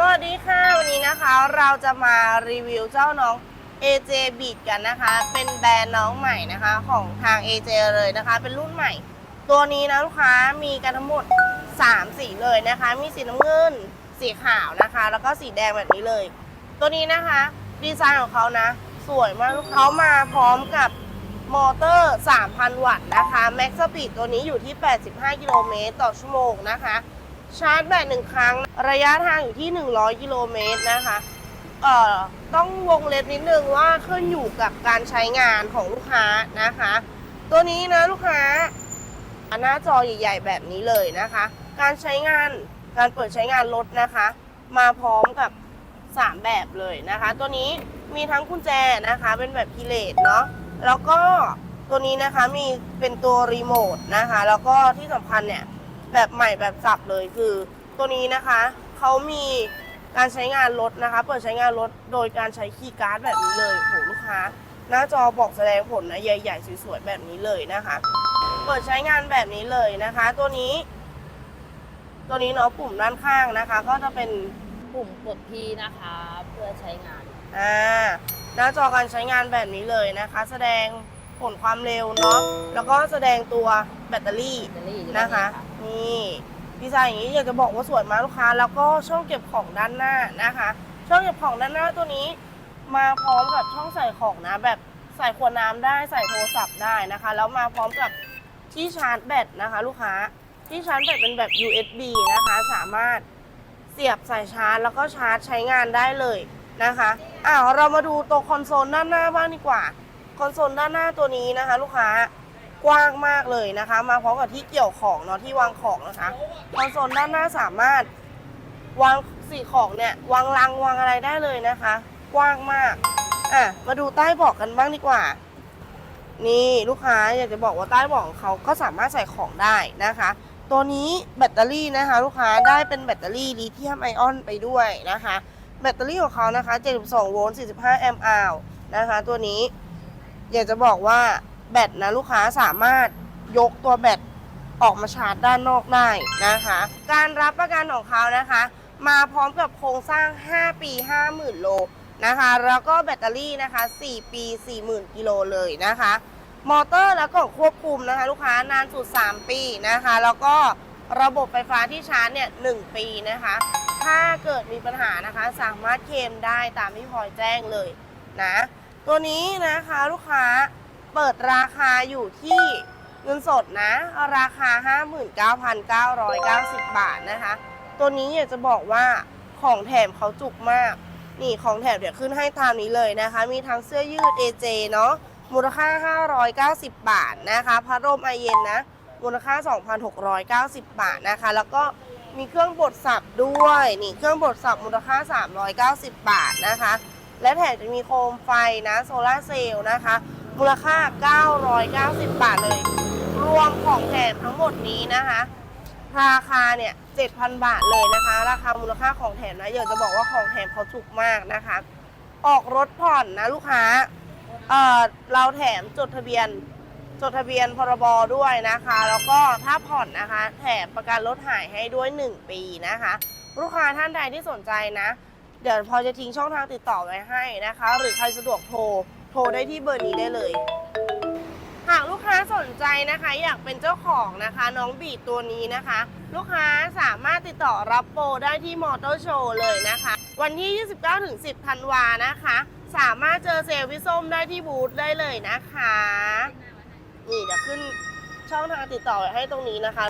สวัสดีค่ะ วันนี้นะคะเราจะมารีวิวเจ้าน้อง AJ Beat กันนะคะ เป็นแบรนด์น้องใหม่นะคะของทาง AJ เลยนะคะ เป็นรุ่นใหม่ ตัวนี้นะลูกค้ามีกันทั้งหมด 3 สีเลยนะคะ มีสีน้ำเงิน สีขาวนะคะ แล้วก็สีแดงแบบนี้เลย ตัวนี้นะคะ ดีไซน์ของเขานะ สวยมากลูกเขามาพร้อมกับมอเตอร์ 3,000 วัตต์นะคะแม็กซ์สปีดตัวนี้อยู่ที่ 85 กิโลเมตรต่อชั่วโมงนะคะ ชาร์จแบตหนึ่งครั้ง ระยะทางอยู่ที่ 100 กิโลเมตรนะคะเอ่อต้องวงเล็บนิดนึงว่าขึ้นอยู่กับการใช้งานของลูกค้านะคะ ตัวนี้นะลูกค้าหน้าจอใหญ่ ๆ แบบนี้เลยนะคะ การใช้งานการเปิดใช้งานรถนะคะ มาพร้อมกับ 3 แบบเลยนะคะ ตัวนี้มีทั้งกุญแจนะคะ เป็นแบบพิเลตเนาะแล้วก็ตัวนี้นะคะมีเป็นตัวรีโมทนะคะ แล้วก็ที่สำคัญเนี่ย แบบใหม่แบบสับเลยคือ ตัวนี้นะคะเขามีการใช้งานรถนะคะ เปิดใช้งานรถโดยการใช้คีย์การ์ดแบบนี้เลยโหลูกค้า หน้าจอบอกแสดงผลนะใหญ่ๆสวยๆแบบนี้เลยนะคะ เปิดใช้งานแบบนี้เลยนะคะ ตัวนี้ ตัวนี้เนาะปุ่มด้านข้างนะคะ ก็จะเป็นปุ่มกดพีนะคะ เพื่อใช้งาน อ่าหน้าจอการใช้งานแบบนี้เลยนะคะ แสดงผลความเร็วเนาะแล้วก็แสดงตัวแบตเตอรี่แบตเตอรี่นะคะ นี่ดีไซน์อย่างนี้อยากจะบอกว่าสวยมากลูกค้า แล้วก็ช่องเก็บของด้านหน้านะคะ ช่องเก็บของด้านหน้าตัวนี้ มาพร้อมกับช่องใส่ของนะ แบบใส่ขวดน้ำได้ใส่โทรศัพท์ได้นะคะ แล้วมาพร้อมกับที่ชาร์จแบตนะคะ ลูกค้าที่ชาร์จแบตเป็นแบบ USB นะคะ สามารถเสียบใส่ชาร์จ แล้วก็ชาร์จใช้งานได้เลยนะคะอ้าวเรามาดูตัวคอนโซลด้านหน้าบ้างดีกว่า คอนโซลด้านหน้าตัวนี้นะคะ ลูกค้า กว้างมากเลยนะคะ มาพร้อมกับที่เกี่ยวของเนาะที่วางของนะคะคอนโซลด้านหน้าสามารถวางสิ่ของเนี่ยวางลังวางอะไรได้เลยนะคะ กว้างมากอะมาดูใต้เบาะกันบ้างดีกว่า นี่ลูกค้าอยากจะบอกว่าใต้เบาะของเขาก็สามารถใส่ของได้นะคะ ตัวนี้แบตเตอรี่นะคะ ลูกค้าได้เป็นแบตเตอรี่ลิเธียมไอออนไปด้วยนะคะ แบตเตอรี่ของเขานะคะ 72 โวลต์ 45 แอมป์อาวนะคะ ตัวนี้อยากจะบอกว่า แบตนะลูกค้าสามารถยกตัวแบตออกมาชาร์จด้านนอกได้นะคะ การรับประกันของเขานะคะ มาพร้อมกับโครงสร้าง 5 ปี 50,000 โลนะคะ แล้วก็แบตเตอรี่นะคะ 4 ปี 40,000 กิโลเลยนะคะ มอเตอร์แล้วก็ควบคุมนะคะ ลูกค้านานสุด 3 ปีนะคะ แล้วก็ระบบไฟฟ้าที่ชาร์จเนี่ย 1 ปีนะคะ ถ้าเกิดมีปัญหานะคะ สามารถเคลมได้ตามที่พลอยแจ้งเลยนะ ตัวนี้นะคะลูกค้า เปิดราคาอยู่ที่เงินสดนะ ราคา 59,990 บาทนะคะ ตัวนี้อยากจะบอกว่าของแถมเขาจุกมาก นี่ของแถมเดี๋ยวขึ้นให้ตามนี้เลยนะคะ มีทั้งเสื้อยืด AJ เนาะมูลค่า 590 บาทนะคะพัดลมไอเย็นนะ มูลค่า 2,690 บาทนะคะ แล้วก็มีเครื่องบดสับด้วย นี่เครื่องบดสับมูลค่า 390 บาทนะคะ และแถมจะมีโคมไฟนะโซลาเซลล์นะคะ มูลค่า 990 บาทเลย รวมของแถมทั้งหมดนี้นะคะ ราคาเนี่ย 7,000 บาทเลยนะคะ ราคามูลค่าของแถมนะอยากจะบอกว่าของแถมเขาถูกมากนะคะ ออกรถผ่อนนะลูกค้าเอ่อเราแถมจดทะเบียนจดทะเบียนพรบด้วยนะคะ แล้วก็ถ้าผ่อนนะคะ แถมประกันรถหายให้ด้วย 1 ปีนะคะ ลูกค้าท่านใดที่สนใจนะ เดี๋ยวพอจะทิ้งช่องทางติดต่อไว้ให้นะคะ หรือใครสะดวกโทร ทรได้ที่เบอร์นี้ได้เลย หากลูกค้าสนใจนะคะ อยากเป็นเจ้าของนะคะ น้องบีดตัวนี้นะคะ ลูกค้าสามารถติดต่อรับโปรได้ที่มอเตอร์โชว์เลยนะคะ วันที่ 29ถึง10ธันวานะคะ สามารถเจอเซลล์พี่ส้มได้ที่บูธได้เลยนะคะ นี่เดี๋ยวขึ้นช่องทางติดต่อให้ตรงนี้นะคะ